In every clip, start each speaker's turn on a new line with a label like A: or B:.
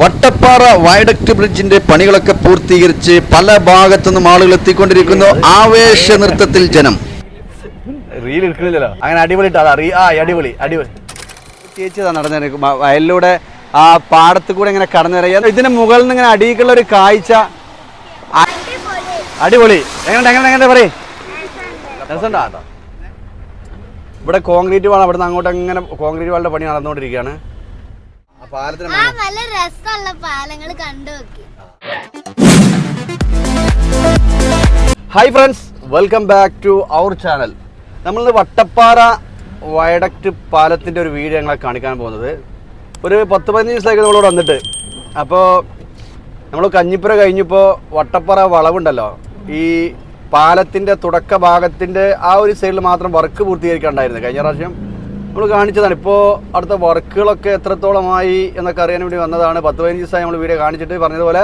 A: Vattappara viaduct ബ്രിഡ്ജിന്റെ പണികളൊക്കെ പൂർത്തീകരിച്ച് പല ഭാഗത്തുനിന്നും ആളുകൾ എത്തിക്കൊണ്ടിരിക്കുന്നു. ആവേശ നൃത്തത്തിൽ ജനം.
B: റീൽ എടുക്കണില്ലല്ലോ. അങ്ങനെ അടിപൊളി ആ അടിപൊളി അടിപൊളി. നടന്നു വയലിലൂടെ ആ പാടത്ത് കൂടെ ഇങ്ങനെ കടന്നു വരിക ഇതിന് മുകളിൽ നിന്ന് ഇങ്ങനെ അടിയിലുള്ള ഒരു കാഴ്ച. അടിപൊളി. എങ്ങനെ എങ്ങനെ എങ്ങനെ പറയേ. രസമുണ്ടാ? കേട്ടോ ഇവിടെ കോൺക്രീറ്റ് വാൾ അവിടെ നിന്ന് അങ്ങോട്ട് അങ്ങനെ കോൺക്രീറ്റ് വാളിന്റെ പണി നടന്നുകൊണ്ടിരിക്കുകയാണ്. പാലത്തിന്
C: ആ നല്ല രസമുള്ള പാലങ്ങൾ കണ്ടു നോക്കി.
B: Hi friends welcome back to our channel നമ്മൾ വട്ടപ്പാറ വയഡക്റ്റ് പാലത്തിന്റെ ഒരു വീഡിയോ ഞങ്ങളെ കാണിക്കാൻ പോകുന്നത്. ഒരു പത്ത് പതിനഞ്ച് ദിവസമായിട്ട് നമ്മളോട് വന്നിട്ട്. അപ്പോൾ നമ്മൾ കഞ്ഞിപ്പുര കഴിഞ്ഞപ്പോൾ വട്ടപ്പാറ വളവുണ്ടല്ലോ. ഈ പാലത്തിന്റെ തുടക്ക ഭാഗത്തിന്റെ ആ ഒരു സൈഡിൽ മാത്രം വർക്ക് പൂർത്തീകരിക്കാണ്ടായിരുന്നു കഴിഞ്ഞ പ്രാവശ്യം നമ്മൾ കാണിച്ചതാണ്. ഇപ്പോൾ അടുത്ത വർക്കുകളൊക്കെ എത്രത്തോളമായി എന്നൊക്കെ അറിയാൻ വേണ്ടി വന്നതാണ്. പത്ത് പതിനഞ്ച് ദിവസമായി നമ്മൾ വീഡിയോ കാണിച്ചിട്ട് പറഞ്ഞതുപോലെ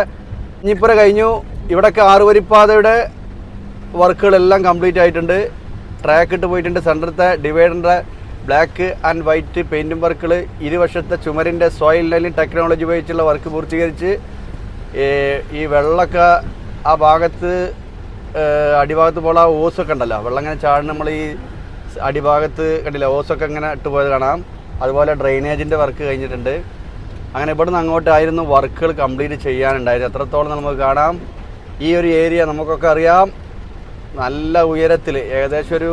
B: കഞ്ഞിപ്പുര കഴിഞ്ഞു. ഇവിടെയൊക്കെ ആറുവരിപ്പാതയുടെ വർക്കുകളെല്ലാം കംപ്ലീറ്റ് ആയിട്ടുണ്ട്. ട്രാക്ക് ഇട്ട് പോയിട്ടുണ്ട്. സെന്ററത്തെ ഡിവൈഡറിന്റെ ബ്ലാക്ക് ആൻഡ് വൈറ്റ് പെയിന്റും വർക്കുകൾ ഇരുവശത്തെ ചുമരിന്റെ സോയിൽ ലൈനിങ് ടെക്നോളജി ഉപയോഗിച്ചുള്ള വർക്ക് പൂർത്തീകരിച്ച് ഈ വെള്ളമൊക്കെ ആ ഭാഗത്ത് അടിഭാഗത്ത് പോലെ ഓസൊക്കെ ഉണ്ടല്ലോ. വെള്ളം ഇങ്ങനെ ചാടി നമ്മൾ ഈ അടിഭാഗത്ത് കണ്ടില്ല ഓസൊക്കെ ഇങ്ങനെ ഇട്ട് പോയത് കാണാം. അതുപോലെ ഡ്രെയിനേജിന്റെ വർക്ക് കഴിഞ്ഞിട്ടുണ്ട്. അങ്ങനെ ഇവിടെ നിന്ന് അങ്ങോട്ടായിരുന്നു വർക്കുകൾ കംപ്ലീറ്റ് ചെയ്യാനുണ്ടായിരുന്നു എത്രത്തോളം നമുക്ക് കാണാം. ഈ ഒരു ഏരിയ നമുക്കൊക്കെ അറിയാം. നല്ല ഉയരത്തിൽ ഏകദേശം ഒരു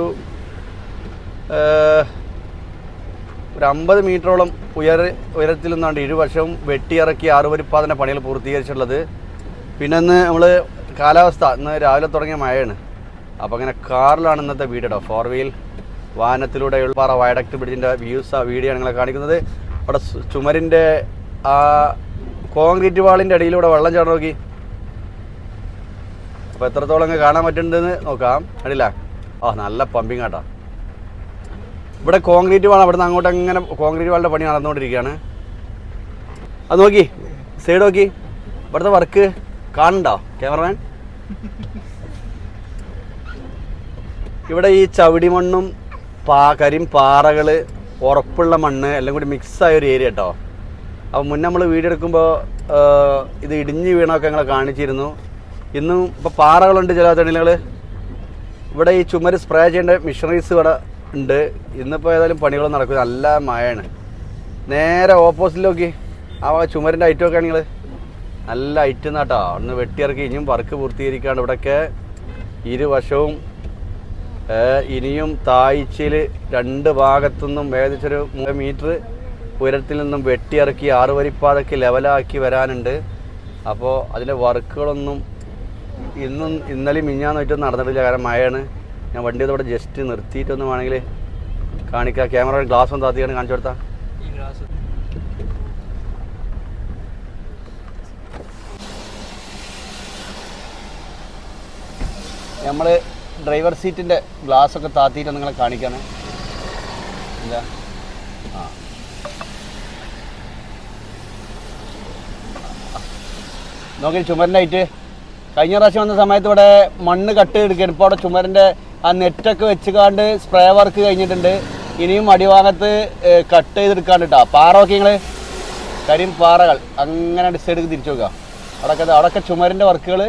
B: ഒരു അമ്പത് മീറ്ററോളം ഉയര ഉയരത്തിൽ നിന്നാണ് ഇരുവശവും വെട്ടിയിറക്കി ആറുവരിപ്പാതിന്റെ പണികൾ പൂർത്തീകരിച്ചിട്ടുള്ളത്. പിന്നെ ഇന്ന് നമ്മൾ കാലാവസ്ഥ ഇന്ന് രാവിലെ തുടങ്ങിയ മഴയാണ്. അപ്പോൾ അങ്ങനെ കാറിലാണ് ഇന്നത്തെ വീഡിയോ ഫോർ വീൽ വാഹനത്തിലൂടെയുള്ള പാറ വയഡക്ട് ബ്രിഡ്ജിന്റെ വ്യൂസ് വീഡിയോ നിങ്ങളെ കാണിക്കുന്നത്. അവിടെ ചുമരിന്റെ ആ കോൺക്രീറ്റ് വാളിന്റെ അടിയിലൂടെ വെള്ളം ചാടാൻ നോക്കി. അപ്പോൾ എത്രത്തോളം അങ്ങ് കാണാൻ പറ്റുന്നുണ്ടെന്ന് നോക്കാം. അടിയില്ല ആ നല്ല പമ്പിങ് ആട്ടാ. ഇവിടെ കോൺക്രീറ്റ് വാൾ അവിടെ നിന്ന് അങ്ങോട്ട് അങ്ങനെ കോൺക്രീറ്റ് വാളിന്റെ പണി നടന്നുകൊണ്ടിരിക്കുകയാണ്. അത് നോക്കി. സൈഡ് നോക്കി. ഇവിടുത്തെ വർക്ക് കാണണ്ടോ ക്യാമറമാൻ ഇവിടെ ഈ ചവിടി മണ്ണും പാ കരിം പാറകൾ ഉറപ്പുള്ള മണ്ണ് എല്ലാം കൂടി മിക്സായ ഒരു ഏരിയ കേട്ടോ അപ്പോൾ മുന്നേ നമ്മൾ വീഡിയോ എടുക്കുമ്പോൾ ഇത് ഇടിഞ്ഞ് വീണൊക്കെ ഞങ്ങളെ കാണിച്ചിരുന്നു. ഇന്നും ഇപ്പോൾ പാറകളുണ്ട് ചില തെളികൾ ഇവിടെ ഈ ചുമര് സ്പ്രേ ചെയ്യേണ്ട മിഷനറീസ് ഇവിടെ ഉണ്ട്. ഇന്നിപ്പോൾ ഏതായാലും പണികൾ നടക്കും. നല്ല മഴയാണ്. നേരെ ഓപ്പോസിറ്റ് നോക്കി. ആ ചുമരിന്റെ ഐറ്റം ഒക്കെ ആണെങ്കിൽ നല്ല ഐറ്റം എന്നാട്ടോ ഒന്ന് വെട്ടിയിറക്കി ഇനിയും വർക്ക് പൂർത്തീകരിക്കാണ്ട് ഇവിടെയൊക്കെ ഇരുവശവും ഇനിയും താഴ്ചയിൽ രണ്ട് ഭാഗത്തുനിന്നും ഏകദേശം ഒരു മീറ്റർ ഉയരത്തിൽ നിന്നും വെട്ടിയിറക്കി ആറ് വരിപ്പാതൊക്കെ ലെവലാക്കി വരാനുണ്ട്. അപ്പോൾ അതിന്റെ വർക്കുകളൊന്നും ഇന്നും ഇന്നലെയും മിഞ്ഞാന്നായിട്ടും നടന്നിട്ടില്ല. കാരണം മഴയാണ്. ഞാൻ വണ്ടി അതോടെ ജസ്റ്റ് നിർത്തിയിട്ടൊന്നും വേണമെങ്കിൽ കാണിക്കാം. ക്യാമറ ഗ്ലാസ് ഒന്ന് താത്തിയാണ് കാണിച്ചു കൊടുത്താൽ നമ്മൾ ഡ്രൈവർ സീറ്റിന്റെ ഗ്ലാസ് ഒക്കെ താത്തിയിട്ട് നിങ്ങളെ കാണിക്കാണ് ഇല്ല. ആ. നോക്കി ഐറ്റ് കഴിഞ്ഞ പ്രാവശ്യം വന്ന സമയത്ത് ഇവിടെ മണ്ണ് കട്ട് എടുക്കുകയാണ്. ഇപ്പോൾ അവിടെ ചുമരിന്റെ ആ നെറ്റൊക്കെ വെച്ചുകാണ്ട് സ്പ്രേ വർക്ക് കഴിഞ്ഞിട്ടുണ്ട്. ഇനിയും അടിഭാഗത്ത് കട്ട് ചെയ്തെടുക്കാണ്ട് കേട്ടോ പാറ ഒക്കെ നിങ്ങൾ കരിം പാറകൾ. അങ്ങനെ ഡിസൈഡ് തിരിച്ചു നോക്കുക. അവിടെയൊക്കെ അവിടെയൊക്കെ ചുമരിന്റെ വർക്കുകൾ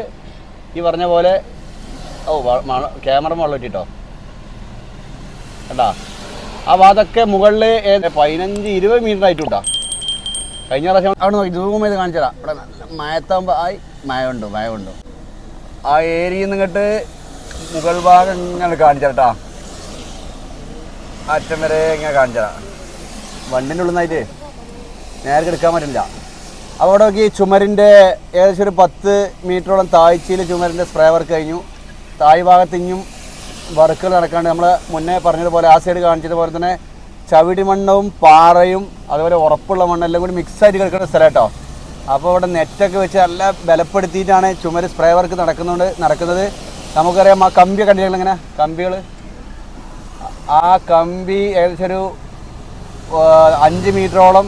B: ഈ പറഞ്ഞ പോലെ ഓ ക്യാമറ മുകളിൽ കേട്ടാ ആ വാതൊക്കെ മുകളിൽ പതിനഞ്ച് ഇരുപത് മീറ്റർ ആയിട്ടുണ്ടാ. കഴിഞ്ഞ പ്രാവശ്യം അവിടെ നോക്കി ജൂം ചെയ്ത് കാണിച്ചതാ. ഇവിടെ നല്ല മയത്താകുമ്പോൾ ആയി മയമുണ്ട് മയമുണ്ട്. ആ ഏരിയയിൽ നിന്നിട്ട് മുകൾ ഭാഗം ഇങ്ങനെ കാണിച്ചാട്ടാ അറ്റം വരെ ഇങ്ങനെ കാണിച്ചതാ. വണ്ടിന്റെ ഉള്ളിൽ നിന്നായിട്ട് നേരെ എടുക്കാൻ പറ്റില്ല. അവിടെ നോക്കി ചുമരിന്റെ ഏകദേശം ഒരു പത്ത് മീറ്ററോളം താഴ്ചയിൽ ചുമരിന്റെ സ്പ്രേ വർക്ക് കഴിഞ്ഞു. താഴ് ഭാഗത്ത് ഇനിയും വർക്കുകൾ നടക്കാണ്ട് നമ്മൾ മുന്നേ പറഞ്ഞതുപോലെ ആ സൈഡ് കാണിച്ചതുപോലെ തന്നെ ചവിടി മണ്ണും പാറയും അതുപോലെ ഉറപ്പുള്ള മണ്ണെല്ലാം കൂടി മിക്സ് ആയിട്ട് കിടക്കുന്ന സ്ഥലം കേട്ടോ അപ്പോൾ ഇവിടെ നെറ്റൊക്കെ വെച്ച് നല്ല ബലപ്പെടുത്തിയിട്ടാണ് ചുമര് സ്പ്രേ വർക്ക് നടക്കുന്നുണ്ട് നടക്കുന്നത്. നമുക്കറിയാം ആ കമ്പിയൊക്കെ കണ്ടിട്ടുള്ള ഇങ്ങനെ കമ്പികൾ ആ കമ്പി ഏകദേശം ഒരു അഞ്ച് മീറ്ററോളം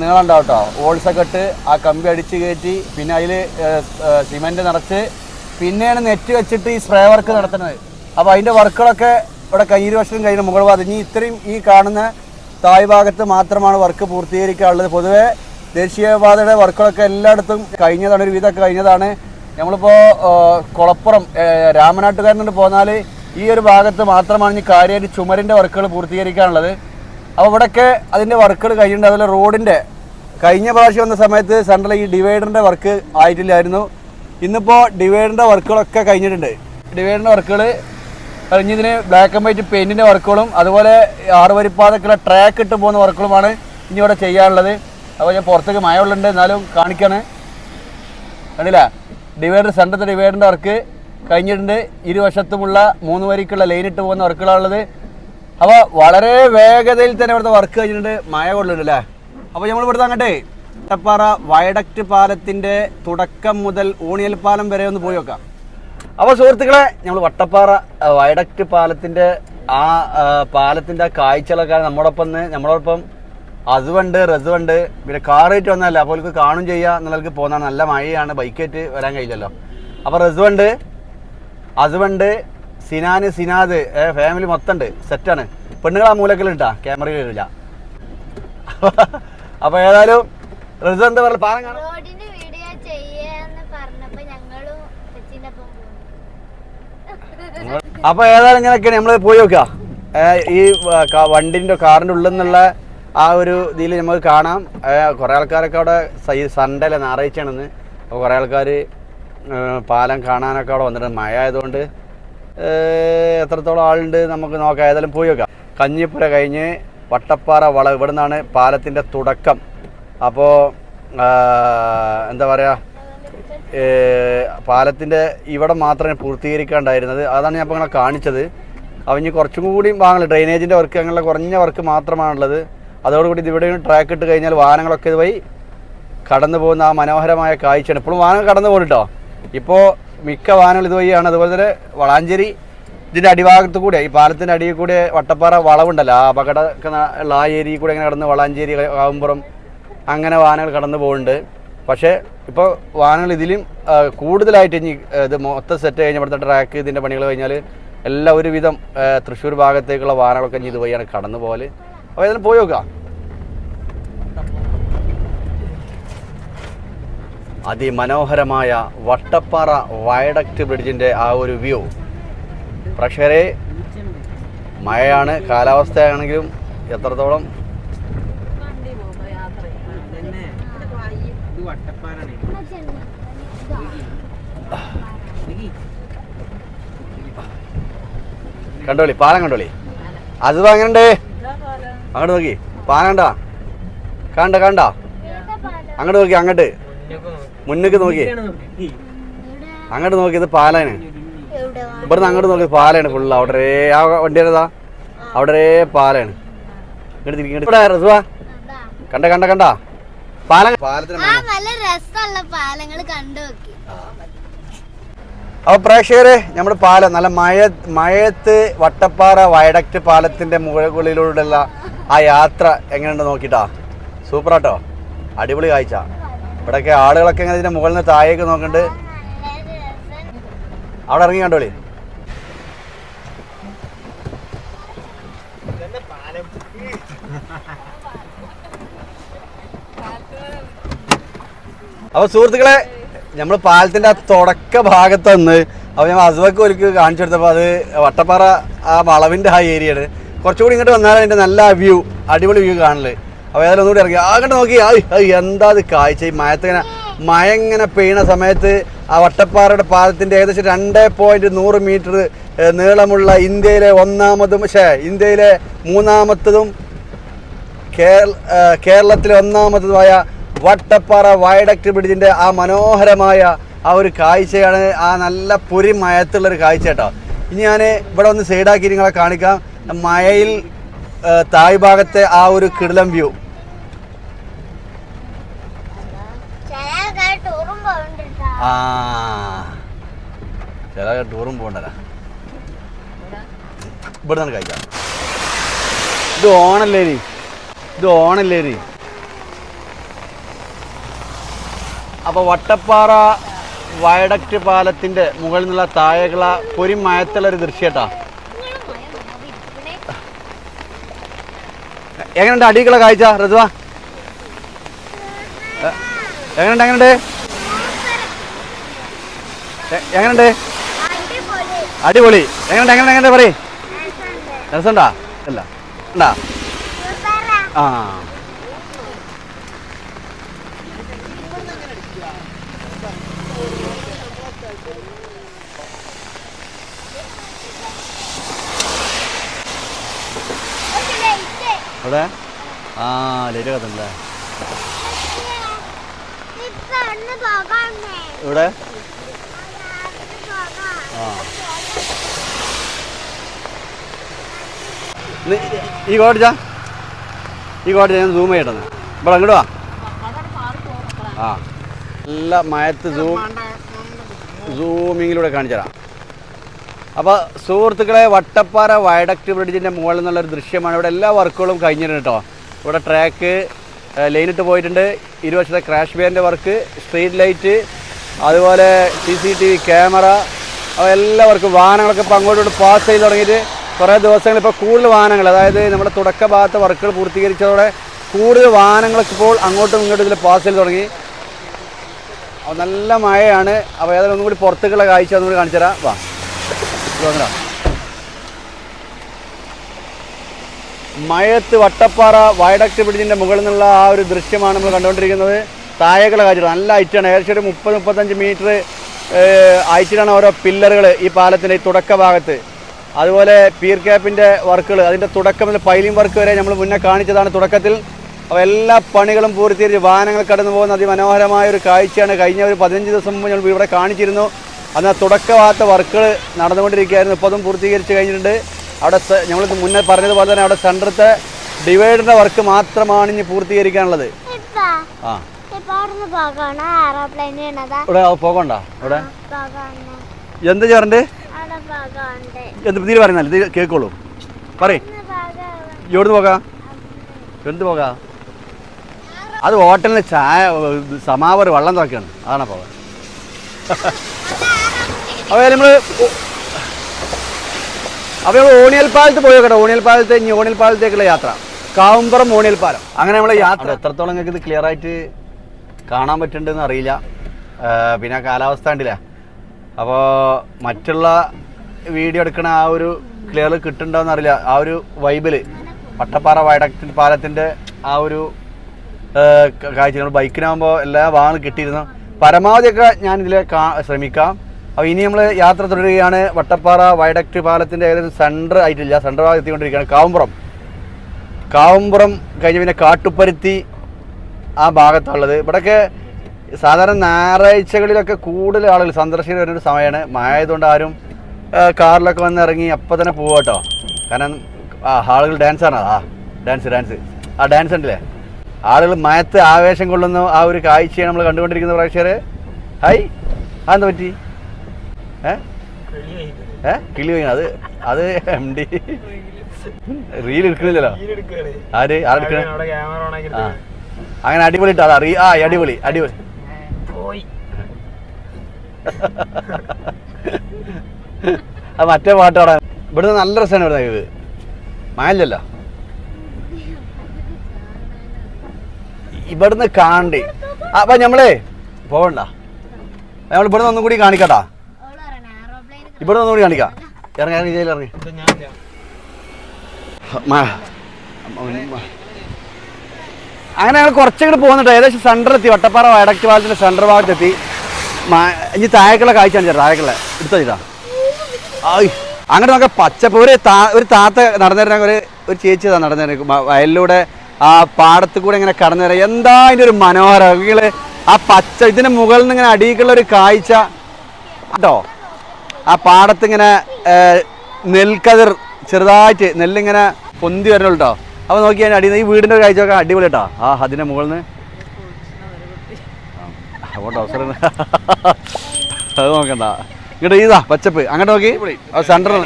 B: നീളം ഉണ്ടാവും കേട്ടോ ഓൾസൊക്കെ ഇട്ട് ആ കമ്പി അടിച്ച് കയറ്റി പിന്നെ അതിൽ സിമെന്റ് നിറച്ച് പിന്നെയാണ് നെറ്റ് വെച്ചിട്ട് ഈ സ്പ്രേ വർക്ക് നടത്തുന്നത്. അപ്പോൾ അതിന്റെ വർക്കുകളൊക്കെ ഇവിടെ കയ്യിൽ വർഷം കഴിഞ്ഞ. മുകൾ ഭാഗത്ത് ഇനി ഇത്രയും ഈ കാണുന്ന തായ് ഭാഗത്ത് മാത്രമാണ് വർക്ക് പൂർത്തീകരിക്കാനുള്ളത്. പൊതുവേ ദേശീയപാതയുടെ വർക്കുകളൊക്കെ എല്ലായിടത്തും കഴിഞ്ഞതാണ്. ഒരു വിധമൊക്കെ കഴിഞ്ഞതാണ്. നമ്മളിപ്പോൾ കുളപ്പുറം രാമനാട്ടുകാരനോട് പോന്നാൽ ഈ ഒരു ഭാഗത്ത് മാത്രമാണ് ഇനി കാര്യമായിട്ട് ചുമരിന്റെ വർക്കുകൾ പൂർത്തീകരിക്കാനുള്ളത്. അപ്പോൾ ഇവിടെയൊക്കെ അതിന്റെ വർക്കുകൾ കഴിഞ്ഞിട്ടുണ്ട്. അതുപോലെ റോഡിന്റെ കഴിഞ്ഞ പ്രാവശ്യം വന്ന സമയത്ത് സെൻട്രൽ ഈ ഡിവൈഡറിന്റെ വർക്ക് ആയിട്ടില്ലായിരുന്നു. ഇന്നിപ്പോൾ ഡിവൈഡറിന്റെ വർക്കുകളൊക്കെ കഴിഞ്ഞിട്ടുണ്ട്. ഡിവൈഡറിന്റെ വർക്കുകൾ കഴിഞ്ഞതിന് ബ്ലാക്ക് ആൻഡ് വൈറ്റ് പെയിന്റിന്റെ വർക്കുകളും അതുപോലെ ആറ് വരിപ്പാതക്കുള്ള ട്രാക്ക് ഇട്ട് പോകുന്ന വർക്കുകളുമാണ് ഇനി ഇവിടെ ചെയ്യാനുള്ളത്. അപ്പോൾ ഞാൻ പുറത്തേക്ക് മഴ ഉള്ളുണ്ട് എന്നാലും കാണിക്കാണ്. കണ്ടില്ല? ഡിവൈഡർ സെന്ററത്തെ ഡിവൈഡറിന്റെ വർക്ക് കഴിഞ്ഞിട്ടുണ്ട്. ഇരുവശത്തുമുള്ള മൂന്ന് വരിക്കുള്ള ലൈൻ ഇട്ട് പോകുന്ന വർക്കുകളാണുള്ളത്. അപ്പോൾ വളരെ വേഗതയിൽ തന്നെ ഇവിടുത്തെ വർക്ക് കഴിഞ്ഞിട്ടുണ്ട്. മഴ കൊള്ളുന്നുണ്ട് അല്ലേ? അപ്പോൾ നമ്മൾ ഇവിടുത്തെ അങ്ങോട്ടേ വട്ടപ്പാറ വയഡക്റ്റ് പാലത്തിന്റെ തുടക്കം മുതൽ ഊണിയൽ പാലം വരെ ഒന്ന് പോയി നോക്കാം. അപ്പോൾ സുഹൃത്തുക്കളെ നമ്മൾ വട്ടപ്പാറ വയഡക്ട് പാലത്തിന്റെ ആ പാലത്തിന്റെ ആ കാഴ്ചകളൊക്കെ നമ്മോടൊപ്പം നമ്മളോടൊപ്പം അതുണ്ട് റസുണ്ട്. പിന്നെ കാറായിട്ട് വന്നതല്ല അപ്പോൾ അവർക്ക് കാണും ചെയ്യുക എന്നുള്ളവർക്ക് പോകുന്നതാണ്. നല്ല മഴയാണ് ബൈക്കായിട്ട് വരാൻ കഴിയില്ലല്ലോ. അപ്പോൾ റസുണ്ട് അതുണ്ട് സിനാന് സിനാദ് ഫാമിലി മൊത്തം ഉണ്ട് സെറ്റാണ് പെണ്ണുങ്ങൾ ആ മൂലക്കലുണ്ടാ ക്യാമറയിൽ വരില്ല അപ്പോൾ ഏതായാലും റസു എന്താ പാലം കാണാൻ
C: റോഡിന്റെ വീഡിയോ ചെയ്യാന്ന് പറഞ്ഞപ്പോ ഞങ്ങളും കൊച്ചിന്റെ ഒപ്പം പോകുന്നു
B: അപ്പൊ ഏതായാലും ഇങ്ങനെയൊക്കെയാണ്. നമ്മൾ പോയി നോക്കുക ഈ വ- ക- വണ്ടിന്റെ കാറിന്റെ ഉള്ളിൽ നിന്നുള്ള ആ ഒരു ഇതിൽ നമുക്ക് കാണാം. കുറേ ആൾക്കാരൊക്കെ അവിടെ സൺഡേ അല്ല ഞായറാഴ്ചയാണെന്ന് അപ്പോൾ കുറേ ആൾക്കാർ പാലം കാണാനൊക്കെ അവിടെ വന്നിട്ടുണ്ട്. മഴ ആയതുകൊണ്ട് എത്രത്തോളം ആളുണ്ട് നമുക്ക് നോക്കാം. ഏതായാലും പോയി നോക്കാം. കഞ്ഞിപ്പുര കഴിഞ്ഞ് വട്ടപ്പാറ വള ഇവിടെ നിന്നാണ് പാലത്തിന്റെ തുടക്കം. അപ്പോൾ എന്താ പറയുക പാലത്തിന്റെ ഇവിടെ മാത്രമേ പൂർത്തീകരിക്കാണ്ടായിരുന്നത്. അതാണ് ഞാൻ ഇപ്പോൾ നിങ്ങളെ കാണിച്ചത്. അവ ഇനി കുറച്ചും കൂടി വാങ്ങൽ. ഡ്രെയിനേജിന്റെ വർക്ക് അങ്ങനെയുള്ള കുറഞ്ഞ വർക്ക് മാത്രമാണുള്ളത്. അതോടുകൂടി ഇത് ഇവിടെ ട്രാക്ക് ഇട്ട് കഴിഞ്ഞാൽ വാഹനങ്ങളൊക്കെ ഇതുവഴി കടന്നു പോകുന്ന ആ മനോഹരമായ കാഴ്ചയാണ്. ഇപ്പോഴും വാഹനം കടന്നു പോകുന്നുട്ടോ ഇപ്പോൾ മിക്ക വാഹനങ്ങൾ ഇതുവഴിയാണ്. അതുപോലെ തന്നെ വളാഞ്ചേരി ഇതിന്റെ അടിഭാഗത്ത് കൂടെ ഈ പാലത്തിന്റെ അടിയിൽ കൂടെ വട്ടപ്പാറ വളവുണ്ടല്ലോ. ആ അപകട ഉള്ള ആ ഏരിയയിൽ കൂടെ ഇങ്ങനെ കടന്ന് വളാഞ്ചേരി ആകുമ്പുറം അങ്ങനെ വാഹനങ്ങൾ കടന്നു പോകുന്നുണ്ട്. പക്ഷേ ഇപ്പോൾ വാഹനങ്ങൾ ഇതിലും കൂടുതലായിട്ട് ഇനി ഇത് മൊത്തം സെറ്റ് കഴിഞ്ഞ ഇവിടുത്തെ ട്രാക്ക് ഇതിന്റെ പണികൾ കഴിഞ്ഞാൽ എല്ലാ ഒരുവിധം തൃശ്ശൂർ ഭാഗത്തേക്കുള്ള വാഹനങ്ങളൊക്കെ ഇനി ഇതുവഴിയാണ് കടന്നു പോകൽ അപ്പോൾ ഇതിന് പോയി നോക്കുക അതിമനോഹരമായ വട്ടപ്പാറ വയഡക്ട് ബ്രിഡ്ജിന്റെ ആ ഒരു വ്യൂ. പ്രേക്ഷകരെ മഴയാണ് കാലാവസ്ഥയാണെങ്കിലും എത്രത്തോളം
D: ഇത് വട്ടപ്പാറാണ്
B: കണ്ടോളി പാലം കണ്ടോളി. അത് അങ്ങനുണ്ട് അങ്ങോട്ട് നോക്കി പാലം കണ്ട? കണ്ട കണ്ട? അങ്ങോട്ട് നോക്കി അങ്ങോട്ട്. മുന്നേക്ക് നോക്കി. അങ്ങോട്ട് നോക്കിയത് പാലാണ് ഇവിടുന്ന് അങ്ങോട്ട് നോക്കിയത് പാലാണ് ഫുള്ള് അവിടെ ആ വണ്ടി ഏതാ? അവിടെ പാലാണ് ഇങ്ങോട്ട് ഇങ്ങോട്ട് ഇവിടെ റസുവാ. കണ്ട കണ്ട കണ്ട. പാലം പാലത്തിന്
C: നല്ല രസമുള്ള പാലങ്ങൾ കണ്ടു നോക്കി.
B: അപ്പോൾ പ്രേക്ഷകരെ നമ്മുടെ പാലം നല്ല മഴ മഴയത്ത് വട്ടപ്പാറ വയഡക്റ്റ് പാലത്തിന്റെ മുകളിലൂടെയുള്ള ആ യാത്ര എങ്ങനെയുണ്ട് നോക്കിട്ടാ? സൂപ്പറാട്ടോ. അടിപൊളി കാഴ്ച. ഇവിടെയൊക്കെ ആളുകളൊക്കെ ഇങ്ങനെ ഇതിന്റെ മുകളിൽ നിന്ന് താഴേക്ക് നോക്കുന്നുണ്ട് അവിടെ ഇറങ്ങി കണ്ടോളി. അപ്പോൾ സുഹൃത്തുക്കളെ നമ്മൾ പാലത്തിന്റെ ആ തുടക്ക ഭാഗത്ത് വന്ന് അപ്പോൾ ഞാൻ അസുവക്ക് ഒരു കാണിച്ചു കൊടുത്തപ്പോൾ അത് വട്ടപ്പാറ ആ വളവിന്റെ ആ ഏരിയയാണ്. കുറച്ചുകൂടി ഇങ്ങോട്ട് വന്നാൽ അതിന്റെ നല്ല വ്യൂ അടിപൊളി വ്യൂ കാണൽ. അപ്പോൾ ഏതായാലും ഒന്നുകൂടി ഇറങ്ങി. അങ്ങോട്ട് നോക്കി. എന്താ അത് കാഴ്ച? ഈ മയത്തിങ്ങനെ മഴ ഇങ്ങനെ പെയ്യണ സമയത്ത് ആ വട്ടപ്പാറയുടെ പാലത്തിന്റെ ഏകദേശം രണ്ട് പോയിന്റ് നൂറ് മീറ്റർ നീളമുള്ള ഇന്ത്യയിലെ ഒന്നാമതും പക്ഷേ ഇന്ത്യയിലെ മൂന്നാമത്തതും കേരള കേരളത്തിലെ ഒന്നാമതുമായ വട്ടപ്പാറ വയഡക്ട് ബ്രിഡ്ജിന്റെ ആ മനോഹരമായ ആ ഒരു കാഴ്ചയാണ് ആ നല്ല പൊരി മയത്തുള്ളൊരു കാഴ്ച കേട്ടോ. ഇനി ഞാൻ ഇവിടെ ഒന്ന് സൈഡാക്കി നിങ്ങളെ കാണിക്കാം. മഴയിൽ തായ് ഭാഗത്തെ ആ ഒരു കിടലം വ്യൂ. ആ ചില ടൂറും പോകണ്ടല്ല ഇവിടെ നിന്ന് കഴിക്കാം. ഇത് ഓണല്ലേ ഇത്? ഓണല്ലേ അപ്പോൾ വട്ടപ്പാറ വയഡക്റ്റ് പാലത്തിന്റെ മുകളിൽ നിന്നുള്ള താഴേക്കുള്ള പൊരി മയത്തുള്ളൊരു ദൃശ്യം കേട്ടോ. എങ്ങനെയുണ്ട് അടികളെ കാഴ്ച ഋതുവ ഏ, എങ്ങനെയുണ്ട്? എങ്ങനെയുണ്ട് എങ്ങനെയുണ്ട്?
C: അടിപൊളി.
B: എങ്ങനെയുണ്ട് എങ്ങനെ എങ്ങനെ പറയും?
C: രസമുണ്ട്.
B: അല്ല ഉണ്ടാ? ആ
C: ഒരു ലൈറ്റ്
B: അവിടെ? ആ ലൈറ്റ് കത്തുണ്ടല്ലേ ഇവിടെ ആ. നി- ഈ കോടിച്ച ഈ കോടി ഞാൻ സൂം ചെയ്യട്ടെ ഇവിടെ അങ്ങോട്ട് വാ. ആ. നല്ല മയത്ത് സൂം സൂമിങ്ങിലൂടെ കാണിച്ചു തരാം അപ്പോൾ സുഹൃത്തുക്കളെ വട്ടപ്പാറ വയഡക്ട് ബ്രിഡ്ജിന്റെ മുകളിൽ നിന്നുള്ളൊരു ദൃശ്യമാണ്. ഇവിടെ എല്ലാ വർക്കുകളും കഴിഞ്ഞിട്ടുണ്ട് കേട്ടോ. ഇവിടെ ട്രാക്ക് ലൈനിട്ട് പോയിട്ടുണ്ട്. ഇരുവശത്തെ crash band work street light അതുപോലെ C C T V camera എല്ലാ വർക്കും. വാഹനങ്ങളൊക്കെ ഇപ്പോൾ അങ്ങോട്ട് പാസ് ചെയ്ത് തുടങ്ങിയിട്ട് കുറേ ദിവസങ്ങൾ ഇപ്പോൾ കൂടുതൽ വാഹനങ്ങൾ അതായത് നമ്മുടെ തുടക്ക ഭാഗത്തെ വർക്കുകൾ പൂർത്തീകരിച്ചതോടെ കൂടുതൽ വാഹനങ്ങളൊക്കെ ഇപ്പോൾ അങ്ങോട്ടും ഇങ്ങോട്ടും ഇതിൽ പാസ് ചെയ്ത് തുടങ്ങി. നല്ല മഴയാണ്. അപ്പോൾ ഏതായാലും ഒന്നും കൂടി പുറത്തേക്കുള്ള കാഴ്ച ഒന്നുകൂടി കാണിച്ചു തരാം വാ. ഇത് മയത്ത് വട്ടപ്പാറ വയഡക്ട് ബ്രിഡ്ജിന്റെ മുകളിൽ നിന്നുള്ള ആ ഒരു ദൃശ്യമാണ് നമ്മൾ കണ്ടുകൊണ്ടിരിക്കുന്നത്. താഴേക്കുള്ള കാഴ്ച നല്ല ഹൈറ്റാണ്. ഏകദേശം ഒരു മുപ്പത് മുപ്പത്തഞ്ച് മീറ്റർ ഹൈറ്റിലാണ് ഓരോ പില്ലറുകൾ ഈ പാലത്തിന്റെ ഈ തുടക്ക ഭാഗത്ത് അതുപോലെ പീർ ക്യാപ്പിന്റെ വർക്കുകൾ അതിന്റെ തുടക്കം മുതൽ പൈലിംഗ് വർക്ക് വരെ നമ്മൾ മുന്നേ കാണിച്ചതാണ് തുടക്കത്തിൽ. അപ്പോൾ എല്ലാ പണികളും പൂർത്തീകരിച്ച് വാഹനങ്ങൾ കടന്നു പോകുന്ന അതിമനോഹരമായ ഒരു കാഴ്ചയാണ്. കഴിഞ്ഞ ഒരു പതിനഞ്ച് ദിവസം മുമ്പ് ഞങ്ങൾ ഇവിടെ കാണിച്ചിരുന്നു. അന്ന് ആ തുടക്കഭാഗത്തെ വർക്കുകൾ നടന്നുകൊണ്ടിരിക്കുകയായിരുന്നു. ഇപ്പോൾ അതും പൂർത്തീകരിച്ച് കഴിഞ്ഞിട്ടുണ്ട്. അവിടെ ഞങ്ങൾ മുന്നേ പറഞ്ഞതുപോലെ തന്നെ അവിടെ സെന്ററത്തെ ഡിവൈഡറിന്റെ വർക്ക് മാത്രമാണ് ഇനി പൂർത്തീകരിക്കാനുള്ളത്. ആ. ഇവിടെ പോകണ്ട. ഇവിടെ? എന്ത് ചേർണ്ട് എന്ത് തീരെ പറയുന്നല്ലേ. ഇത് കേൾക്കോളൂ പറയ്.
C: പോകാം
B: എവിടുന്ന് പോകാം? എന്ത് പോകാം? അത് ഹോട്ടലിന് ചായ സമാവർ വെള്ളം തുറക്കാണ്. അതാണ് പോകാൻ അപ്പോൾ നമ്മൾ അപ്പോൾ നമ്മൾ ഓണിയൽ പാലത്ത് പോയി കേട്ടോ? ഓണിയൽ പാലത്ത് ഇനി ഓണിയൽ പാലത്തേക്കുള്ള യാത്ര. കാവുംപുറം ഓണിയൽ പാലം. അങ്ങനെ നമ്മൾ യാത്ര എത്രത്തോളം നിങ്ങൾക്ക് ഇത് ക്ലിയർ ആയിട്ട് കാണാൻ പറ്റുന്നുണ്ടെന്ന് അറിയില്ല. പിന്നെ കാലാവസ്ഥ ഉണ്ടില്ല അപ്പോൾ മറ്റുള്ള വീഡിയോ എടുക്കണ ആ ഒരു ക്ലിയർ കിട്ടുന്നുണ്ടോയെന്ന് അറിയില്ല. ആ ഒരു വൈബിൽ വട്ടപ്പാറ വയഡക്റ്റ് പാലത്തിന്റെ ആ ഒരു കാഴ്ച. നമ്മൾ ബൈക്കിനാകുമ്പോൾ എല്ലാ വാഹനവും കിട്ടിയിരുന്നു. പരമാവധിയൊക്കെ ഞാൻ ഇതിൽ കാ ശ്രമിക്കാം. അപ്പോൾ ഇനി നമ്മൾ യാത്ര തുടരുകയാണ്. വട്ടപ്പാറ വയഡക്ട് പാലത്തിന്റെ ഏകദേശം സെന്റർ ആയിട്ടില്ല. സെന്റർ ഭാഗത്ത് എത്തിക്കൊണ്ടിരിക്കുകയാണ് കാവുമ്പുറം കാവുമ്പുറം കഴിഞ്ഞ് പിന്നെ കാട്ടുപ്പരുത്തി ആ ഭാഗത്തുള്ളത്. ഇവിടെയൊക്കെ സാധാരണ ഞായറാഴ്ചകളിലൊക്കെ കൂടുതൽ ആളുകൾ സന്ദർശകർ വരുന്നൊരു സമയമാണ്. മഴ ആയതുകൊണ്ട് ആരും കാറിലൊക്കെ വന്ന് ഇറങ്ങി അപ്പം തന്നെ പോവുക കേട്ടോ. കാരണം ആ ആളുകൾ ഡാൻസ് ആണോ. ആ ഡാൻസ് ഡാൻസ് ആ ഡാൻസ് ഉണ്ടല്ലേ? ആളുകൾ മയത്ത് ആവേശം കൊള്ളുന്ന ആ ഒരു കാഴ്ചയാണ് നമ്മൾ കണ്ടുകൊണ്ടിരിക്കുന്ന പ്രേക്ഷകർ ഹായ് അതെന്താ പറ്റി? ഏ? കിളി വൈകുന്നത് അത് അത് എം ഡി റീൽ എടുക്കുന്നില്ലല്ലോ ആര്? ആരെടുക്കണേ ആ. അങ്ങനെ അടിപൊളി ഇട്ടാ അതാ റീ ആ അടിപൊളി അടിപൊളി. അത് മറ്റേ പാട്ട് അവിടെ ഇവിടുന്ന് നല്ല രസമാണ് ഇവിടെ ഇത്. മയല്ലല്ലോ ഇവിടുന്ന് കാണണ്ടേ അപ്പൊ നമ്മളേ പോവണ്ട. നമ്മൾ ഇവിടുന്ന് ഒന്നും കൂടി കാണിക്കട്ടാ. ഇവിടെ ഒന്നും കൂടി കാണിക്കാം. ഇറങ്ങി ഇറങ്ങി ജയിലിൽ ഇറങ്ങി. അങ്ങനെ ഞങ്ങൾ കുറച്ചങ്ങോട്ട് പോകുന്നുണ്ട് ഏകദേശം സെന്ററിൽ എത്തി. വട്ടപ്പാറ വടക്ക് പാലത്തിന്റെ സെന്റർ ഭാഗത്തെത്തി. ഇനി താഴേക്കുള്ള കാഴ്ചയാണ് ചേട്ടാ താഴേക്കുള്ള. എടുത്തോ ചേട്ടാ. അങ്ങനെ നോക്കാം പച്ചപ്പ് ഒരു താ ഒരു താത്ത നടന്നു തരുന്ന ഒരു ഒരു ചേച്ചി താ നടന്നു തരുന്ന വയലിലൂടെ ആ പാടത്ത് കൂടെ ഇങ്ങനെ കടന്നു തരാം എന്താ അതിന്റെ ഒരു മനോഹരം? ആ പച്ച ഇതിന് മുകളിൽ നിന്ന് ഇങ്ങനെ അടിയിലുള്ള ഒരു കാഴ്ച. കേട്ടോ ആ പാടത്തിങ്ങനെ നെൽക്കതിർ ചെറുതായിട്ട് നെല്ലിങ്ങനെ പൊന്തി വരണുള്ളൂ കേട്ടോ അപ്പോൾ നോക്കിയാൽ അടി ഈ വീടിന്റെ ഒരു കാഴ്ച ഒക്കെ അടിപൊളി കേട്ടോ ആ അതിന്റെ മുകളിൽ നിന്ന്. അതുകൊണ്ട് അവസരം അത് നോക്കണ്ട. ഇങ്ങോട്ട് ഇതാ പച്ചപ്പ്. അങ്ങോട്ട് നോക്കി. സെന്ററിൽ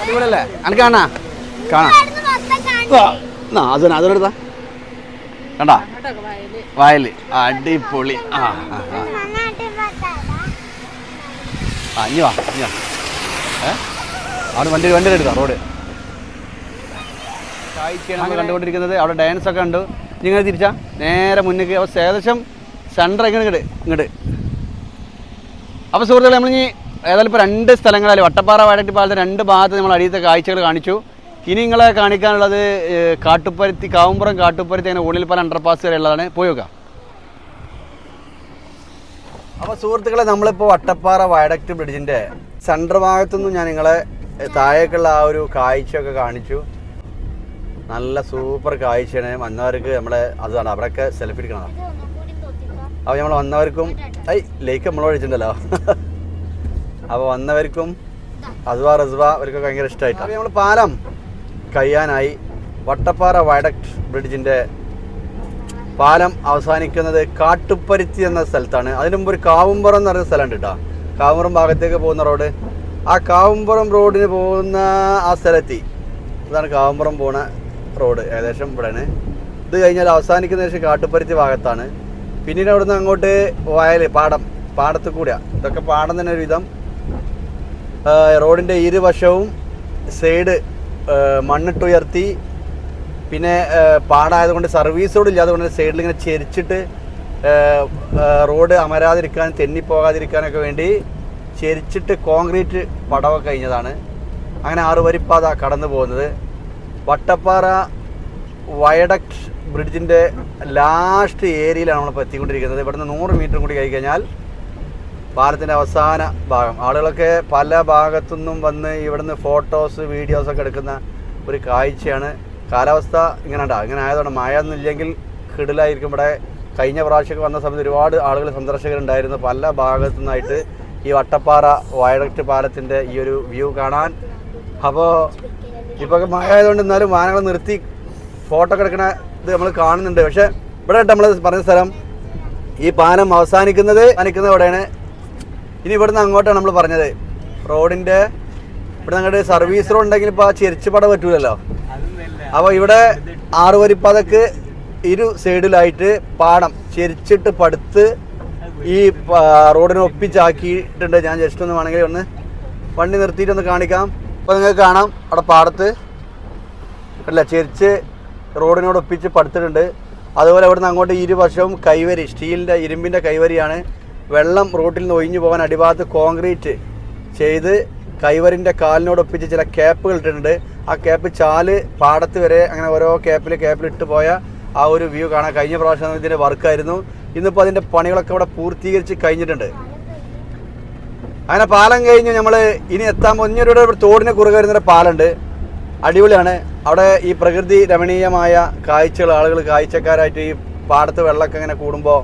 B: അടിപൊളിയല്ലേ? അനക്ക് കാണാ? കാണാം.
C: അവിടുന്ന് മൊത്തം കാണി
B: ആ, ആ അതിന് അതെടുത്താ കണ്ടാ വയൽ അടിപൊളി. ആ ആ. ആ ഇനി വാ ഇനി വാ. ഏ? അവിടെ വണ്ടി വണ്ടി എടുക്കാം റോഡ്. നമ്മൾ കണ്ടുകൊണ്ടിരിക്കുന്നത് അവിടെ ഡാൻസ് ഒക്കെ ഉണ്ട്. നിങ്ങൾ തിരിച്ചാ. നേരെ മുന്നേക്ക് അപ്പോൾ ഏകദേശം സെന്റർ ഇങ്ങനെ ഇങ്ങോട്ട് ഇങ്ങോട്ട് അപ്പോൾ സുഹൃത്തുക്കളെ നമ്മളിനി ഇനി ഏതായാലും ഇപ്പോൾ രണ്ട് സ്ഥലങ്ങളിൽ വട്ടപ്പാറ വയനാട്ടി പാലത്തെ രണ്ട് ഭാഗത്ത് നമ്മൾ അടിയത്തെ കാഴ്ചകൾ കാണിച്ചു. ഇനി നിങ്ങളെ കാണിക്കാനുള്ളത് കാട്ടുപ്പരുത്തി കാവുമ്പുറം കാട്ടുപ്പരുത്തി അങ്ങനെ പല അണ്ടർപാസ് വരെ ഉള്ളതാണ്. പോയി നോക്കാം. അപ്പോൾ സുഹൃത്തുക്കളെ നമ്മളിപ്പോ വട്ടപ്പാറ വയഡക്ട് ബ്രിഡ്ജിന്റെ സെൻട്രൽ ഭാഗത്തുനിന്നും ഞാൻ നിങ്ങളെ താഴേക്കുള്ള ആ ഒരു കാഴ്ചയൊക്കെ കാണിച്ചു. നല്ല സൂപ്പർ കാഴ്ചയാണ്. വന്നവർക്ക് നമ്മളെ അതാണ് അവരൊക്കെ സെൽഫി എടുക്കണം അപ്പോൾ നമ്മൾ വന്നവർക്കും ഐ ലേക്ക് നമ്മൾ വെച്ചിട്ടുണ്ടല്ലോ അപ്പോൾ വന്നവർക്കും അസ്വ റസ്വ അവർക്കൊക്കെ ഭയങ്കര ഇഷ്ടമായിട്ട് അപ്പോൾ നമ്മൾ പാലം കഴിയാനായി വട്ടപ്പാറ വയഡക്ട് ബ്രിഡ്ജിന്റെ പാലം അവസാനിക്കുന്നത് കാട്ടുപ്പരുത്തി എന്ന സ്ഥലത്താണ്. അതിന് മുമ്പ് ഒരു കാവുംപുറം എന്ന് പറയുന്ന സ്ഥലമുണ്ട് കേട്ടോ. കാവുംപുറം ഭാഗത്തേക്ക് പോകുന്ന റോഡ്. ആ കാവുംപുറം റോഡിന് പോകുന്ന ആ സ്ഥലത്തി അതാണ് കാവുംപുറം പോണ റോഡ് ഏകദേശം ഇവിടെയാണ്. ഇത് കഴിഞ്ഞാൽ അവസാനിക്കുന്ന ശേഷം കാട്ടുപ്പരുത്തി ഭാഗത്താണ്. പിന്നീട് അവിടുന്ന് അങ്ങോട്ട് വയൽ പാടം പാടത്ത് കൂടെയാണ് ഇതൊക്കെ പാടം തന്നെ ഒരുവിധം റോഡിന്റെ ഇരുവശവും സൈഡ് മണ്ണിട്ടുയർത്തി പിന്നെ പാടായതുകൊണ്ട് സർവീസ് റോഡ് ഇല്ലാതുകൊണ്ട് സൈഡിൽ ഇങ്ങനെ ചെരിച്ചിട്ട് റോഡ് അമരാതിരിക്കാൻ തെന്നിപ്പോകാതിരിക്കാനൊക്കെ വേണ്ടി ചെരിച്ചിട്ട് കോൺക്രീറ്റ് പടവൊക്കെ കഴിഞ്ഞതാണ്. അങ്ങനെ ആറ് വരിപ്പാത കടന്നു പോകുന്നത്. വട്ടപ്പാറ വയഡക്ട് ബ്രിഡ്ജിന്റെ ലാസ്റ്റ് ഏരിയയിലാണ് നമ്മളിപ്പോൾ എത്തിക്കൊണ്ടിരിക്കുന്നത്. ഇവിടുന്ന് നൂറ് മീറ്റർ കൂടി കഴി കഴിഞ്ഞാൽ പാലത്തിന്റെ അവസാന ഭാഗം. ആളുകളൊക്കെ പല ഭാഗത്തു നിന്നും വന്ന് ഇവിടുന്ന് ഫോട്ടോസ് വീഡിയോസൊക്കെ എടുക്കുന്ന ഒരു കാഴ്ചയാണ്. കാലാവസ്ഥ ഇങ്ങനെ ഉണ്ടാകും ഇങ്ങനെ ആയതുകൊണ്ട് മഴ ഒന്നും ഇല്ലെങ്കിൽ കിടിലായിരിക്കും. ഇവിടെ കഴിഞ്ഞ പ്രാവശ്യമൊക്കെ വന്ന സമയത്ത് ഒരുപാട് ആളുകൾ സന്ദർശകരുണ്ടായിരുന്നു. പല ഭാഗത്തു നിന്നായിട്ട് ഈ വട്ടപ്പാറ വയഡക്റ്റ് പാലത്തിന്റെ ഈ ഒരു വ്യൂ കാണാൻ. അപ്പോൾ ഇപ്പോൾ മഴ ആയതുകൊണ്ട് എന്നാലും വാഹനങ്ങൾ നിർത്തി ഫോട്ടോ കിടക്കണത് ഇത് നമ്മൾ കാണുന്നുണ്ട്. പക്ഷേ ഇവിടെ നമ്മൾ പറഞ്ഞ സ്ഥലം. ഈ പാലം അവസാനിക്കുന്നത് അവസാനിക്കുന്നത് ഇവിടെയാണ് ഇനി ഇവിടുന്ന് അങ്ങോട്ടാണ് നമ്മൾ പറഞ്ഞത്. റോഡിന്റെ ഇവിടെ നിങ്ങളുടെ സർവീസ് റോഡ് ഉണ്ടെങ്കിൽ ഇപ്പോൾ ആ പട പറ്റൂലല്ലോ. അപ്പോൾ ഇവിടെ ആറ് വരിപ്പാതക്ക് ഇരു സൈഡിലായിട്ട് പാടം ചെരിച്ചിട്ട് പടുത്ത് ഈ റോഡിനെ ഒപ്പിച്ചാക്കിയിട്ടുണ്ട്. ഞാൻ ജസ്റ്റ് ഒന്ന് വേണമെങ്കിൽ ഒന്ന് വണ്ടി നിർത്തിയിട്ട് ഒന്ന് കാണിക്കാം. അപ്പോൾ നിങ്ങൾക്ക് കാണാം അവിടെ പാടത്ത്. അല്ല ചെരിച്ച് റോഡിനോട് ഒപ്പിച്ച് പടുത്തിട്ടുണ്ട്. അതുപോലെ അവിടുന്ന് അങ്ങോട്ട് ഇരുവശവും കൈവരി സ്റ്റീലിന്റെ ഇരുമ്പിന്റെ കൈവരിയാണ് വെള്ളം റോട്ടിൽ നിന്ന് ഒഴിഞ്ഞു പോകാൻ അടിഭാഗത്ത് കോൺക്രീറ്റ് ചെയ്ത് കൈവരിന്റെ കാലിനോടൊപ്പിച്ച് ചില ക്യാപ്പുകൾ ഇട്ടിട്ടുണ്ട്. ആ ക്യാപ്പ് ചാൽ പാടത്ത് വരെ അങ്ങനെ ഓരോ ക്യാപ്പിൽ ക്യാപ്പിൽ ഇട്ട് പോയ ആ ഒരു വ്യൂ കാണാൻ കഴിഞ്ഞ പ്രാവശ്യം ഇതിന്റെ വർക്കായിരുന്നു ഇന്നിപ്പോൾ അതിന്റെ പണികളൊക്കെ ഇവിടെ പൂർത്തീകരിച്ച് കഴിഞ്ഞിട്ടുണ്ട്. അങ്ങനെ പാലം കഴിഞ്ഞ് നമ്മൾ ഇനി എത്താൻ മുന്നൂരുടെ ഒരു തോടിന് കുറുകെ വരുന്നൊരു പാലമുണ്ട്. അടിപൊളിയാണ്. അവിടെ ഈ പ്രകൃതി രമണീയമായ കാഴ്ചകൾ ആളുകൾ കാഴ്ചക്കാരായിട്ട് ഈ പാടത്ത് വെള്ളമൊക്കെ ഇങ്ങനെ കൂടുമ്പോൾ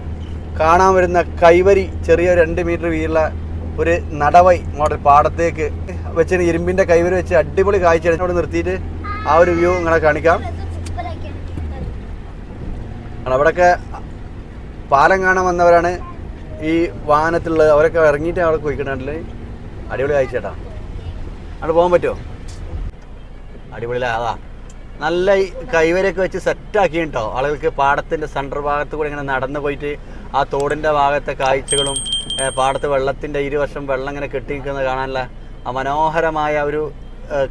B: കാണാൻ വരുന്ന കൈവരി ചെറിയ രണ്ട് മീറ്റർ വീതിയുള്ള ഒരു നടവൈ മോഡൽ പാടത്തേക്ക് വെച്ചിന് ഇരുമ്പിന്റെ കൈവര് വെച്ച് അടിപൊളി കാഴ്ച അവിടെ നിർത്തിയിട്ട് ആ ഒരു വ്യൂ ഇങ്ങനെ കാണിക്കാം. അവിടെയൊക്കെ പാലം കാണാൻ വന്നവരാണ് ഈ വാഹനത്തിലുള്ളത്. അവരൊക്കെ ഇറങ്ങിയിട്ട് അവിടെ പോയിക്കണ്ടില്ലേ അടിപൊളി കാഴ്ച ചേട്ടാ അവിടെ പോകാൻ പറ്റുമോ? അടിപൊളി അതാ. നല്ല കൈവരൊക്കെ വെച്ച് സെറ്റാക്കി കേട്ടോ ആളുകൾക്ക് പാടത്തിന്റെ സെന്റർ ഭാഗത്ത് കൂടെ ഇങ്ങനെ നടന്നു പോയിട്ട് ആ തോടിന്റെ ഭാഗത്തെ കാഴ്ചകളും പാടത്ത് വെള്ളത്തിന്റെ ഇരുവശം വെള്ളം ഇങ്ങനെ കെട്ടി നിൽക്കുന്നത് കാണാനുള്ള ആ മനോഹരമായ ഒരു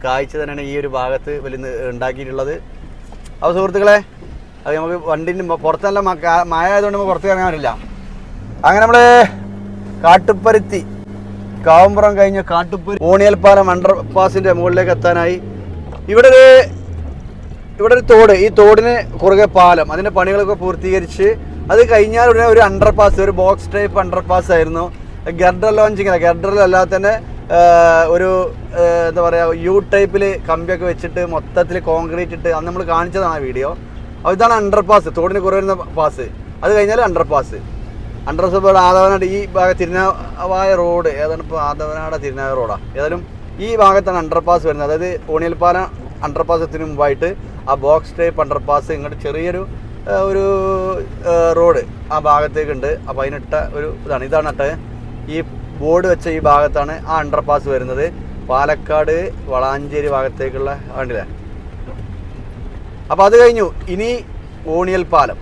B: കാഴ്ച തന്നെയാണ് ഈ ഒരു ഭാഗത്ത് വലിയ ഉണ്ടാക്കിയിട്ടുള്ളത്. അപ്പോൾ സുഹൃത്തുക്കളെ അത് നമുക്ക് വണ്ടിന്റെ പുറത്തല്ല മായ ആയതുകൊണ്ട് നമുക്ക് പുറത്ത് ഇറങ്ങാൻ പറ്റില്ല. അങ്ങനെ നമ്മൾ കാട്ടുപ്പരുത്തി കാവുമ്പുറം കഴിഞ്ഞ കാട്ടുപ്പുരി ഓണിയൽപ്പാലം അണ്ടർ പാസിന്റെ മുകളിലേക്ക് എത്താനായി. ഇവിടെ ഒരു ഇവിടെ ഒരു തോട് ഈ തോടിന് കുറുകെ പാലം. അതിന്റെ പണികളൊക്കെ പൂർത്തീകരിച്ച് അത് കഴിഞ്ഞാൽ ഉടനെ ഒരു അണ്ടർ പാസ് ഒരു ബോക്സ് ടൈപ്പ് അണ്ടർ പാസ് ആയിരുന്നു. ഗർഡർ ലോഞ്ചിങ് ഗർഡറിൽ അല്ലാതെ തന്നെ ഒരു എന്താ പറയുക യു ടൈപ്പിൽ കമ്പിയൊക്കെ വെച്ചിട്ട് മൊത്തത്തിൽ കോൺക്രീറ്റ് ഇട്ട് അന്ന് നമ്മൾ കാണിച്ചതാണ് ആ വീഡിയോ അപ്പോൾ ഇതാണ് അണ്ടർ പാസ് തോടിന് വരുന്ന പാസ് അത് കഴിഞ്ഞാൽ underpass underpass Athavanad ഈ ഭാഗം തിരുനാവായ റോഡ് ഏതാണ് ഇപ്പോൾ ആദവനാട് തിരുനാവായ റോഡാണ് ഏതായാലും ഈ ഭാഗത്താണ് അണ്ടർ പാസ് വരുന്നത്. അതായത് ഓണിയൽപ്പാലം അണ്ടർ പാസത്തിന് മുമ്പായിട്ട് ആ ബോക്സ് ടൈപ്പ് അണ്ടർ പാസ് ഇങ്ങോട്ട് ചെറിയൊരു ഒരു റോഡ് ആ ഭാഗത്തേക്കുണ്ട്. അപ്പോൾ അതിനിട്ട ഒരു ഇതാണ്. ഇതാണ് ഈ ബോർഡ് വെച്ച ഈ ഭാഗത്താണ് ആ അണ്ടർ പാസ് വരുന്നത്. പാലക്കാട് വളാഞ്ചേരി ഭാഗത്തേക്കുള്ള വേണ്ടില്ലേ അപ്പോൾ അത് കഴിഞ്ഞു. ഇനി ഓണിയൽ പാലം.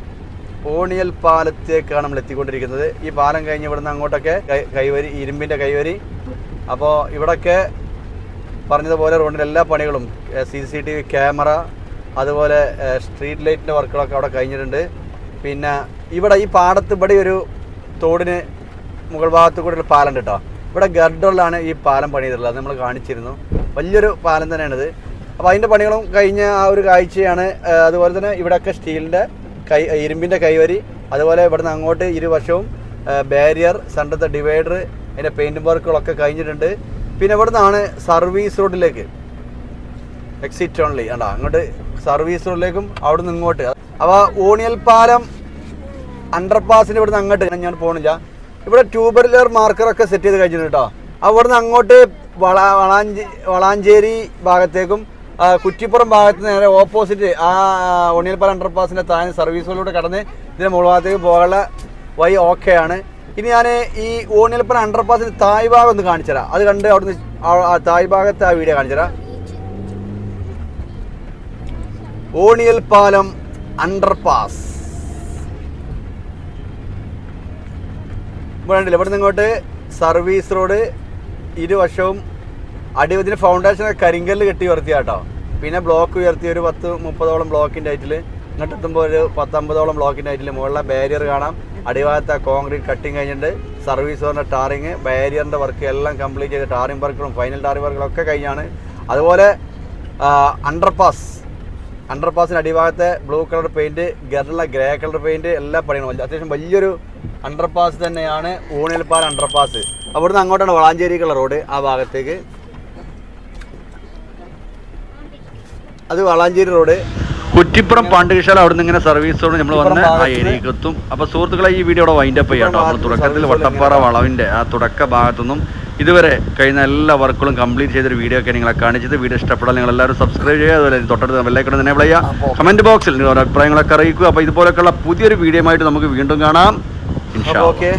B: ഓണിയൽ പാലത്തേക്കാണ് നമ്മൾ എത്തിക്കൊണ്ടിരിക്കുന്നത്. ഈ പാലം കഴിഞ്ഞ് ഇവിടുന്ന് അങ്ങോട്ടൊക്കെ കൈവരി ഇരുമ്പിന്റെ കൈവരി. അപ്പോൾ ഇവിടൊക്കെ പറഞ്ഞതുപോലെ റോഡിന്റെ എല്ലാ പണികളും C C T V camera അതുപോലെ സ്ട്രീറ്റ് ലൈറ്റിന്റെ വർക്കുകളൊക്കെ അവിടെ കഴിഞ്ഞിട്ടുണ്ട്. പിന്നെ ഇവിടെ ഈ പാടത്ത് ഇവിടെ ഒരു തോടിന് മുകൾ ഭാഗത്ത് ഒരു പാലം കേട്ടോ ഇവിടെ ഗർഡറിലാണ് ഈ പാലം പണിതിട്ടുള്ളത്. നമ്മൾ കാണിച്ചിരുന്നു. വലിയൊരു പാലം തന്നെയാണിത്. അപ്പോൾ അതിന്റെ പണികളും കഴിഞ്ഞ ആ ഒരു കാഴ്ചയാണ്. അതുപോലെ തന്നെ ഇവിടെയൊക്കെ സ്റ്റീലിന്റെ കൈ ഇരുമ്പിന്റെ കൈവരി. അതുപോലെ ഇവിടുന്ന് അങ്ങോട്ട് ഇരുവശവും ബാരിയർ സെന്ററത്തെ ഡിവൈഡർ അതിന്റെ പെയിന്റും വർക്കുകളൊക്കെ കഴിഞ്ഞിട്ടുണ്ട്. പിന്നെ ഇവിടുന്നാണ് സർവീസ് റോഡിലേക്ക്. എക്സിറ്റ് ഓൺലി ആണ്ടാ അങ്ങോട്ട് സർവീസ് റോഡിലേക്കും അവിടെ നിന്ന് ഇങ്ങോട്ട്. അപ്പോൾ ഓണിയൽ പാലം അണ്ടർപാസിന് ഇവിടുന്ന് അങ്ങോട്ട് ഞാൻ പോണില്ല. ഇവിടെ മാർക്കർ മാർക്കറൊക്കെ സെറ്റ് ചെയ്ത് കഴിഞ്ഞിട്ടുണ്ട് കേട്ടോ അവിടുന്ന് അങ്ങോട്ട് വള വളാഞ്ചേ വളാഞ്ചേരി ഭാഗത്തേക്കും കുറ്റിപ്പുറം ഭാഗത്ത് നേരെ ഓപ്പോസിറ്റ് ആ ഒണിയൽപ്പാലം അണ്ടർപാസിന്റെ താഴെ സർവീസുകളിലൂടെ കടന്ന് ഇതിന് മുകൾ പോകാനുള്ള വഴി ഓക്കെ ആണ്. ഇനി ഞാൻ ഈ ഓണിയൽപ്പാലം അണ്ടർപാസിന്റെ തായ് ഭാഗം ഒന്ന് കാണിച്ചു തരാം അത് കണ്ട് അവിടുന്ന് തായ് ഭാഗത്തെ ആ വീഡിയോ കാണിച്ചു തരാം ഓണിയൽ പാലം അണ്ടർപാസ് ഇവിടെ ഇവിടെ ഇങ്ങോട്ട് സർവീസ് റോഡ് ഇരുവശവും അടിവതിന് ഫൗണ്ടേഷൻ കരിങ്കല്ല് കെട്ടി ഉയർത്തിയ കേട്ടോ പിന്നെ ബ്ലോക്ക് ഉയർത്തി ഒരു പത്ത് മുപ്പതോളം ബ്ലോക്കിന്റെ ആയിട്ടിൽ ഇങ്ങോട്ട് എത്തുമ്പോൾ ഒരു പത്തമ്പതോളം ബ്ലോക്കിന്റെ ആയിട്ടിൽ മുകളിലെ ബാരിയർ കാണാം. അടിഭാഗത്തെ കോൺക്രീറ്റ് കട്ടിങ് കഴിഞ്ഞിട്ട് സർവീസ് റോഡിന്റെ ടാറിങ് ബാരിയറിന്റെ വർക്ക് എല്ലാം കംപ്ലീറ്റ് ചെയ്ത് ടാറിങ് വർക്കുകളും ഫൈനൽ ടാറിങ് വർക്കുകളൊക്കെ കഴിഞ്ഞാണ്. അതുപോലെ അണ്ടർപാസ് അണ്ടർപാസിന് അടിഭാഗത്തെ ബ്ലൂ കളർ പെയിന്റ് ഗറിലുള്ള ഗ്രേ കളർ പെയിന്റ് എല്ലാ പണികളും അത്യാവശ്യം വലിയൊരു അണ്ടർ പാസ് തന്നെയാണ് ഊണിൽപ്പാൽ അണ്ടർപാസ് അവിടുന്ന് അങ്ങോട്ടാണ് വളാഞ്ചേരിക്കുള്ള റോഡ് ആ ഭാഗത്തേക്ക്. അത് വളാഞ്ചേരി റോഡ്
A: കുറ്റിപ്പുറം പാണ്ഡ്യശാല അവിടെ നിന്ന് ഇങ്ങനെ സർവീസോട് നമ്മൾ വന്ന് ആ ഏരിയക്ക് എത്തും. അപ്പോൾ സുഹൃത്തുക്കളെ ഈ വീഡിയോ അവിടെ വൈൻഡപ്പ് ചെയ്യാം കേട്ടോ. നമ്മൾ തുടക്കത്തിൽ വട്ടപ്പാറ വളവിന്റെ ആ തുടക്ക ഭാഗത്തുനിന്നും ഇതുവരെ കഴിഞ്ഞ എല്ലാ വർക്കുകളും കംപ്ലീറ്റ് ചെയ്തൊരു വീഡിയോ ഒക്കെ നിങ്ങളെ കാണിച്ചത്. വീഡിയോ ഇഷ്ടപ്പെടാൻ നിങ്ങൾ എല്ലാവരും സബ്സ്ക്രൈബ് ചെയ്യുക. അതുപോലെ തൊട്ടടുത്ത് ബെല്ലൈക്കൺ തന്നെ ചെയ്യുക. കമന്റ് ബോക്സിൽ നിങ്ങളുടെ അഭിപ്രായങ്ങളൊക്കെ അറിയിക്കുക. അപ്പോൾ ഇതുപോലെയൊക്കെയുള്ള പുതിയൊരു വീഡിയോ ആയിട്ട് നമുക്ക് വീണ്ടും കാണാം. ഇൻഷാ.
B: ഓക്കെ